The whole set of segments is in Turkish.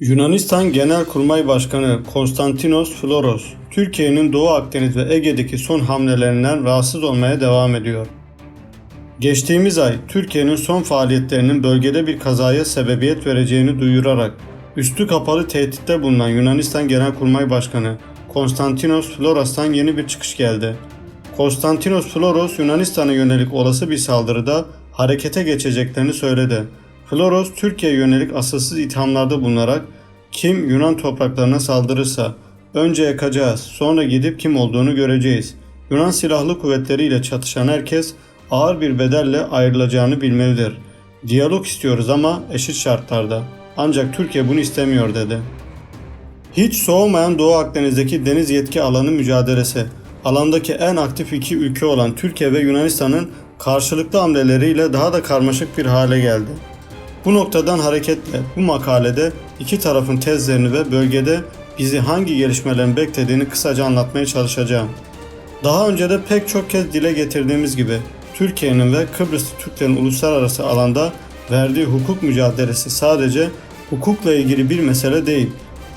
Yunanistan Genelkurmay Başkanı Konstantinos Floros, Türkiye'nin Doğu Akdeniz ve Ege'deki son hamlelerinden rahatsız olmaya devam ediyor. Geçtiğimiz ay Türkiye'nin son faaliyetlerinin bölgede bir kazaya sebebiyet vereceğini duyurarak üstü kapalı tehditte bulunan Yunanistan Genelkurmay Başkanı Konstantinos Floros'tan yeni bir çıkış geldi. Konstantinos Floros Yunanistan'a yönelik olası bir saldırıda harekete geçeceklerini söyledi. Floros Türkiye'ye yönelik asılsız ithamlarda bulunarak kim Yunan topraklarına saldırırsa önce yakacağız sonra gidip kim olduğunu göreceğiz. Yunan silahlı kuvvetleriyle çatışan herkes ağır bir bedelle ayrılacağını bilmelidir. Diyalog istiyoruz ama eşit şartlarda. Ancak Türkiye bunu istemiyor dedi. Hiç soğumayan Doğu Akdeniz'deki deniz yetki alanı mücadelesi, alandaki en aktif iki ülke olan Türkiye ve Yunanistan'ın karşılıklı hamleleriyle daha da karmaşık bir hale geldi. Bu noktadan hareketle bu makalede iki tarafın tezlerini ve bölgede bizi hangi gelişmelerin beklediğini kısaca anlatmaya çalışacağım. Daha önce de pek çok kez dile getirdiğimiz gibi Türkiye'nin ve Kıbrıslı Türklerin uluslararası alanda verdiği hukuk mücadelesi sadece hukukla ilgili bir mesele değil.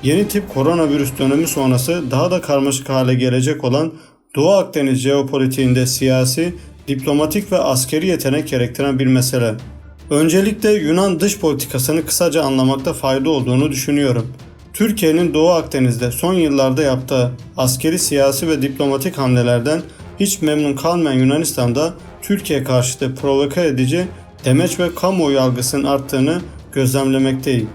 Yeni tip koronavirüs dönemi sonrası daha da karmaşık hale gelecek olan Doğu Akdeniz jeopolitiğinde siyasi, diplomatik ve askeri yetenek gerektiren bir mesele. Öncelikle Yunan dış politikasını kısaca anlamakta fayda olduğunu düşünüyorum. Türkiye'nin Doğu Akdeniz'de son yıllarda yaptığı askeri, siyasi ve diplomatik hamlelerden hiç memnun kalmayan Yunanistan'da Türkiye karşıtı provoke edici demeç ve kamuoyu algısının arttığını gözlemlemekteyim.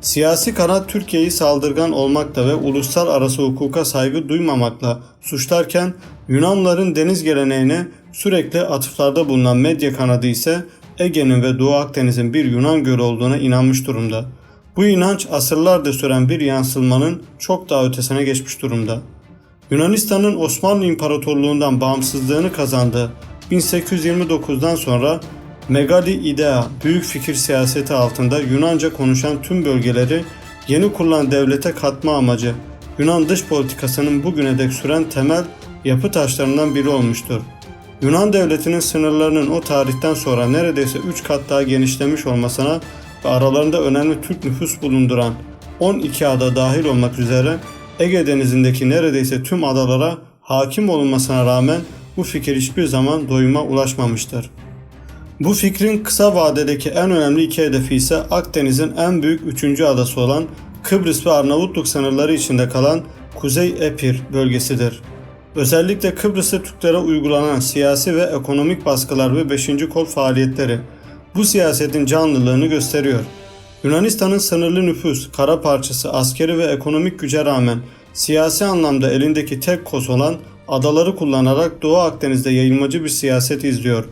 Siyasi kanat Türkiye'yi saldırgan olmakla ve uluslararası hukuka saygı duymamakla suçlarken Yunanların deniz geleneğine sürekli atıflarda bulunan medya kanadı ise Ege'nin ve Doğu Akdeniz'in bir Yunan gölü olduğuna inanmış durumda. Bu inanç asırlardır süren bir yansılmanın çok daha ötesine geçmiş durumda. Yunanistan'ın Osmanlı İmparatorluğundan bağımsızlığını kazandığı 1829'dan sonra Megali İdea, büyük fikir siyaseti altında Yunanca konuşan tüm bölgeleri yeni kurulan devlete katma amacı Yunan dış politikasının bugüne dek süren temel yapı taşlarından biri olmuştur. Yunan devletinin sınırlarının o tarihten sonra neredeyse 3 kat daha genişlemiş olmasına ve aralarında önemli Türk nüfus bulunduran 12 ada dahil olmak üzere Ege Denizi'ndeki neredeyse tüm adalara hakim olunmasına rağmen bu fikir hiçbir zaman doyuma ulaşmamıştır. Bu fikrin kısa vadedeki en önemli iki hedefi ise Akdeniz'in en büyük üçüncü adası olan Kıbrıs ve Arnavutluk sınırları içinde kalan Kuzey Epir bölgesidir. Özellikle Kıbrıs'ta Türklere uygulanan siyasi ve ekonomik baskılar ve 5. kol faaliyetleri bu siyasetin canlılığını gösteriyor. Yunanistan'ın sınırlı nüfus, kara parçası, askeri ve ekonomik güce rağmen siyasi anlamda elindeki tek koz olan adaları kullanarak Doğu Akdeniz'de yayılmacı bir siyaset izliyor.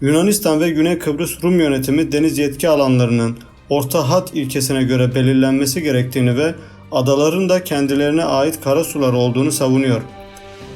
Yunanistan ve Güney Kıbrıs Rum yönetimi deniz yetki alanlarının orta hat ilkesine göre belirlenmesi gerektiğini ve adaların da kendilerine ait kara sular olduğunu savunuyor.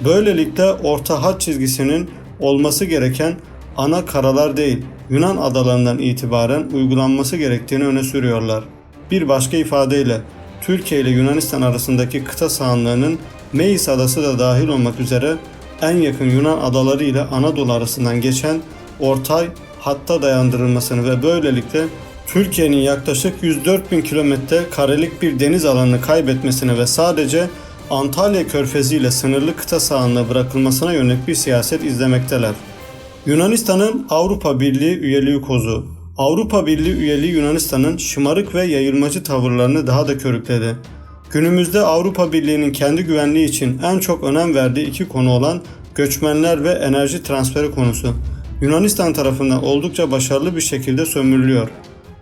Böylelikle orta hat çizgisinin olması gereken ana karalar değil, Yunan adalarından itibaren uygulanması gerektiğini öne sürüyorlar. Bir başka ifadeyle Türkiye ile Yunanistan arasındaki kıta sahanlığının Meis adası da dahil olmak üzere en yakın Yunan adaları ile Anadolu arasından geçen ortay hatta dayandırılmasını ve böylelikle Türkiye'nin yaklaşık 104 bin kilometre karelik bir deniz alanını kaybetmesine ve sadece Antalya Körfezi ile sınırlı kıta sahanlığı bırakılmasına yönelik bir siyaset izlemekteler. Yunanistan'ın Avrupa Birliği üyeliği kozu. Avrupa Birliği üyeliği Yunanistan'ın şımarık ve yayılmacı tavırlarını daha da körükledi. Günümüzde Avrupa Birliği'nin kendi güvenliği için en çok önem verdiği iki konu olan göçmenler ve enerji transferi konusu Yunanistan tarafından oldukça başarılı bir şekilde sömürülüyor.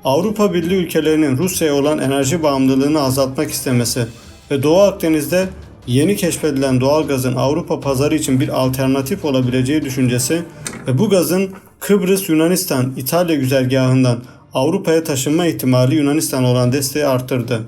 Avrupa Birliği ülkelerinin Rusya'ya olan enerji bağımlılığını azaltmak istemesi ve Doğu Akdeniz'de yeni keşfedilen doğal gazın Avrupa pazarı için bir alternatif olabileceği düşüncesi ve bu gazın Kıbrıs, Yunanistan, İtalya güzergahından Avrupa'ya taşınma ihtimali Yunanistan olan desteği arttırdı.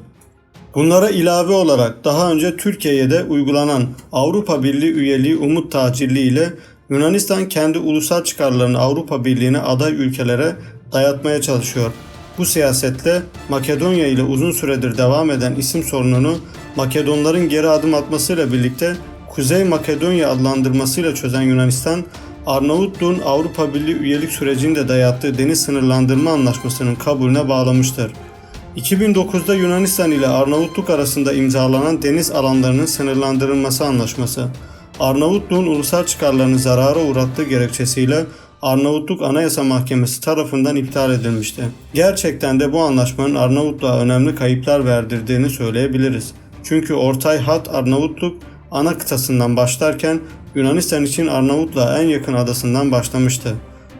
Bunlara ilave olarak daha önce Türkiye'ye de uygulanan Avrupa Birliği üyeliği umut tacirliği ile Yunanistan kendi ulusal çıkarlarını Avrupa Birliği'ne aday ülkelere dayatmaya çalışıyor. Bu siyasetle Makedonya ile uzun süredir devam eden isim sorununu Makedonların geri adım atmasıyla birlikte Kuzey Makedonya adlandırmasıyla çözen Yunanistan, Arnavutluğun Avrupa Birliği üyelik sürecinde dayattığı deniz sınırlandırma anlaşmasının kabulüne bağlamıştır. 2009'da Yunanistan ile Arnavutluk arasında imzalanan deniz alanlarının sınırlandırılması anlaşması, Arnavutluğun ulusal çıkarlarını zarara uğrattığı gerekçesiyle Arnavutluk Anayasa Mahkemesi tarafından iptal edilmişti. Gerçekten de bu anlaşmanın Arnavutluğa önemli kayıplar verdirdiğini söyleyebiliriz. Çünkü ortay hat Arnavutluk ana kıtasından başlarken Yunanistan için Arnavutluğa en yakın adasından başlamıştı.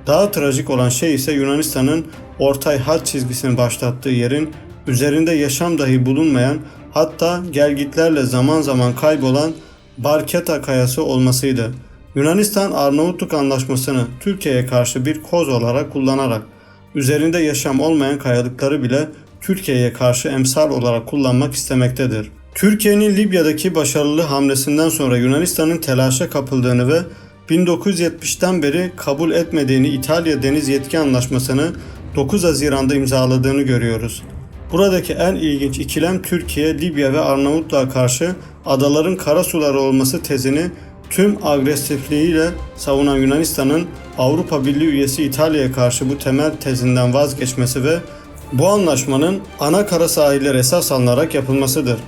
Daha trajik olan şey ise Yunanistan'ın ortay hat çizgisini başlattığı yerin üzerinde yaşam dahi bulunmayan hatta gelgitlerle zaman zaman kaybolan Barketa kayası olmasıydı. Yunanistan Arnavutluk Anlaşması'nı Türkiye'ye karşı bir koz olarak kullanarak üzerinde yaşam olmayan kayalıkları bile Türkiye'ye karşı emsal olarak kullanmak istemektedir. Türkiye'nin Libya'daki başarılı hamlesinden sonra Yunanistan'ın telaşa kapıldığını ve 1970'ten beri kabul etmediğini İtalya Deniz Yetki Anlaşması'nı 9 Haziran'da imzaladığını görüyoruz. Buradaki en ilginç ikilem Türkiye, Libya ve Arnavutluğa karşı adaların kara suları olması tezini tüm agresifliğiyle savunan Yunanistan'ın Avrupa Birliği üyesi İtalya'ya karşı bu temel tezinden vazgeçmesi ve bu anlaşmanın ana kara sahiller esas alınarak yapılmasıdır.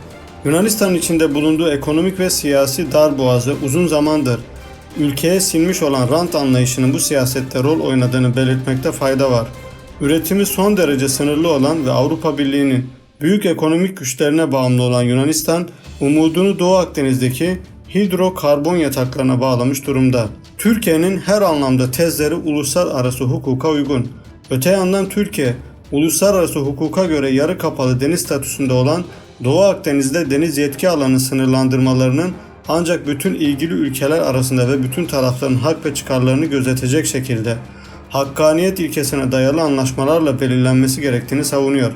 Yunanistan içinde bulunduğu ekonomik ve siyasi darboğazı uzun zamandır ülkeye sinmiş olan rant anlayışının bu siyasette rol oynadığını belirtmekte fayda var. Üretimi son derece sınırlı olan ve Avrupa Birliği'nin büyük ekonomik güçlerine bağımlı olan Yunanistan, umudunu Doğu Akdeniz'deki hidrokarbon yataklarına bağlamış durumda. Türkiye'nin her anlamda tezleri uluslararası hukuka uygun. Öte yandan Türkiye, uluslararası hukuka göre yarı kapalı deniz statüsünde olan Doğu Akdeniz'de deniz yetki alanı sınırlandırmalarının ancak bütün ilgili ülkeler arasında ve bütün tarafların hak ve çıkarlarını gözetecek şekilde hakkaniyet ilkesine dayalı anlaşmalarla belirlenmesi gerektiğini savunuyor.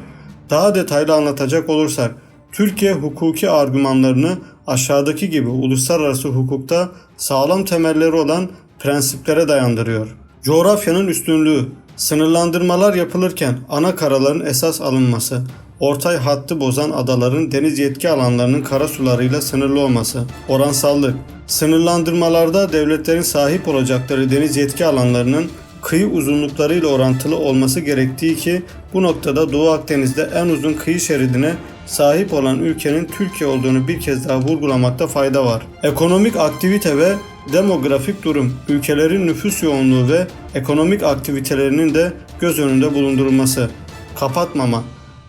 Daha detaylı anlatacak olursak, Türkiye hukuki argümanlarını aşağıdaki gibi uluslararası hukukta sağlam temelleri olan prensiplere dayandırıyor. Coğrafyanın üstünlüğü, sınırlandırmalar yapılırken ana karaların esas alınması, ortay hattı bozan adaların deniz yetki alanlarının kara sularıyla sınırlı olması, oransallık, sınırlandırmalarda devletlerin sahip olacakları deniz yetki alanlarının kıyı uzunluklarıyla orantılı olması gerektiği ki bu noktada Doğu Akdeniz'de en uzun kıyı şeridine sahip olan ülkenin Türkiye olduğunu bir kez daha vurgulamakta fayda var. Ekonomik aktivite ve demografik durum, ülkelerin nüfus yoğunluğu ve ekonomik aktivitelerinin de göz önünde bulundurulması, kapatmama,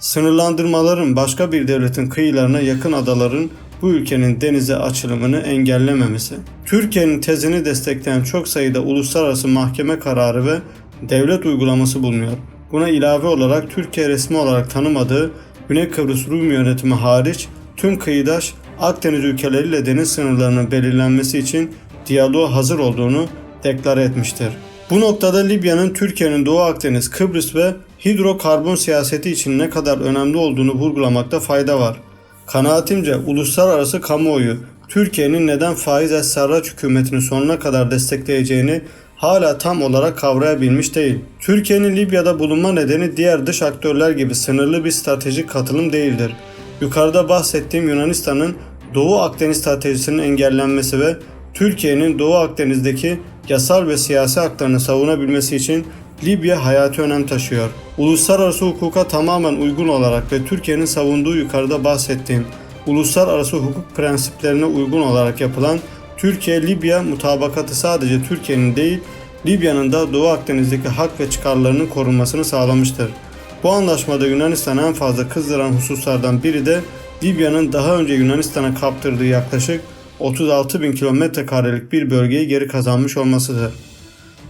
sınırlandırmaların başka bir devletin kıyılarına yakın adaların bu ülkenin denize açılımını engellememesi. Türkiye'nin tezini destekleyen çok sayıda uluslararası mahkeme kararı ve devlet uygulaması bulunuyor. Buna ilave olarak Türkiye resmi olarak tanımadığı Güney Kıbrıs Rum yönetimi hariç tüm kıyıdaş Akdeniz ülkeleriyle deniz sınırlarının belirlenmesi için diyaloğa hazır olduğunu deklare etmiştir. Bu noktada Libya'nın Türkiye'nin Doğu Akdeniz, Kıbrıs ve hidrokarbon siyaseti için ne kadar önemli olduğunu vurgulamakta fayda var. Kanaatimce uluslararası kamuoyu Türkiye'nin neden faiz es-sarraç hükümetini sonuna kadar destekleyeceğini hala tam olarak kavrayabilmiş değil. Türkiye'nin Libya'da bulunma nedeni diğer dış aktörler gibi sınırlı bir stratejik katılım değildir. Yukarıda bahsettiğim Yunanistan'ın Doğu Akdeniz stratejisinin engellenmesi ve Türkiye'nin Doğu Akdeniz'deki yasal ve siyasi haklarını savunabilmesi için Libya hayati önem taşıyor. Uluslararası hukuka tamamen uygun olarak ve Türkiye'nin savunduğu yukarıda bahsettiğim uluslararası hukuk prensiplerine uygun olarak yapılan Türkiye-Libya mutabakatı sadece Türkiye'nin değil, Libya'nın da Doğu Akdeniz'deki hak ve çıkarlarının korunmasını sağlamıştır. Bu anlaşmada Yunanistan'ı en fazla kızdıran hususlardan biri de Libya'nın daha önce Yunanistan'a kaptırdığı yaklaşık 36 bin kilometre karelik bir bölgeyi geri kazanmış olmasıdır.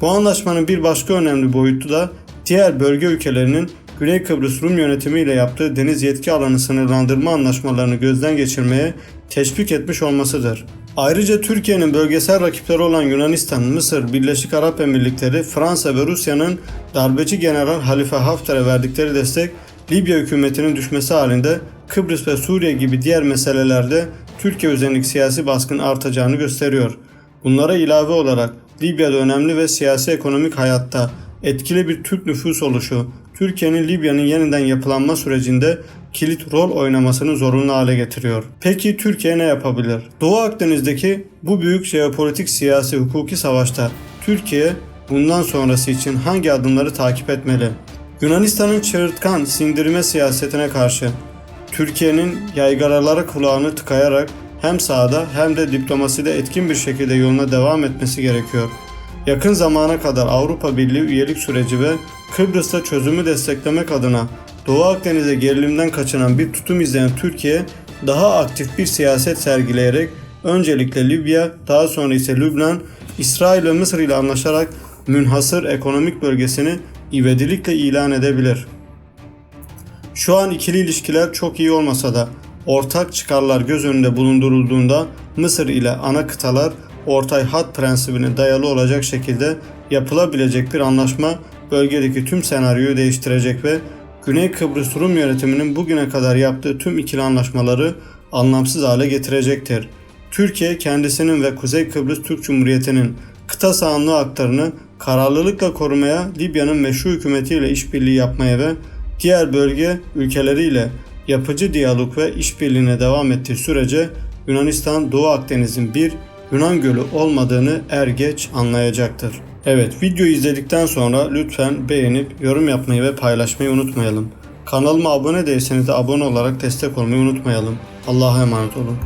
Bu anlaşmanın bir başka önemli boyutu da diğer bölge ülkelerinin Güney Kıbrıs Rum yönetimi ile yaptığı deniz yetki alanı sınırlandırma anlaşmalarını gözden geçirmeye teşvik etmiş olmasıdır. Ayrıca Türkiye'nin bölgesel rakipleri olan Yunanistan, Mısır, Birleşik Arap Emirlikleri, Fransa ve Rusya'nın darbeci General Halife Hafter'e verdikleri destek Libya hükümetinin düşmesi halinde Kıbrıs ve Suriye gibi diğer meselelerde Türkiye üzerindeki siyasi baskın artacağını gösteriyor. Bunlara ilave olarak Libya'da önemli ve siyasi ekonomik hayatta etkili bir Türk nüfus oluşu, Türkiye'nin Libya'nın yeniden yapılanma sürecinde kilit rol oynamasını zorunlu hale getiriyor. Peki Türkiye ne yapabilir? Doğu Akdeniz'deki bu büyük jeopolitik siyasi hukuki savaşta Türkiye bundan sonrası için hangi adımları takip etmeli? Yunanistan'ın çığırtkan sindirme siyasetine karşı Türkiye'nin yaygaralara kulağını tıkayarak hem sahada hem de diplomaside etkin bir şekilde yoluna devam etmesi gerekiyor. Yakın zamana kadar Avrupa Birliği üyelik süreci ve Kıbrıs'ta çözümü desteklemek adına Doğu Akdeniz'e gerilimden kaçınan bir tutum izleyen Türkiye daha aktif bir siyaset sergileyerek öncelikle Libya, daha sonra ise Lübnan, İsrail ve Mısır ile anlaşarak münhasır ekonomik bölgesini ivedilikle ilan edebilir. Şu an ikili ilişkiler çok iyi olmasa da ortak çıkarlar göz önünde bulundurulduğunda Mısır ile ana kıtalar ortay hat prensibine dayalı olacak şekilde yapılabilecek bir anlaşma bölgedeki tüm senaryoyu değiştirecek ve Güney Kıbrıs Rum yönetiminin bugüne kadar yaptığı tüm ikili anlaşmaları anlamsız hale getirecektir. Türkiye kendisinin ve Kuzey Kıbrıs Türk Cumhuriyeti'nin kıta sahanlığı haklarını kararlılıkla korumaya, Libya'nın meşru hükümetiyle işbirliği yapmaya ve diğer bölge ülkeleriyle yapıcı diyalog ve işbirliğine devam ettiği sürece Yunanistan Doğu Akdeniz'in bir Yunan gölü olmadığını er geç anlayacaktır. Evet videoyu izledikten sonra lütfen beğenip yorum yapmayı ve paylaşmayı unutmayalım. Kanalıma abone değilseniz de abone olarak destek olmayı unutmayalım. Allah'a emanet olun.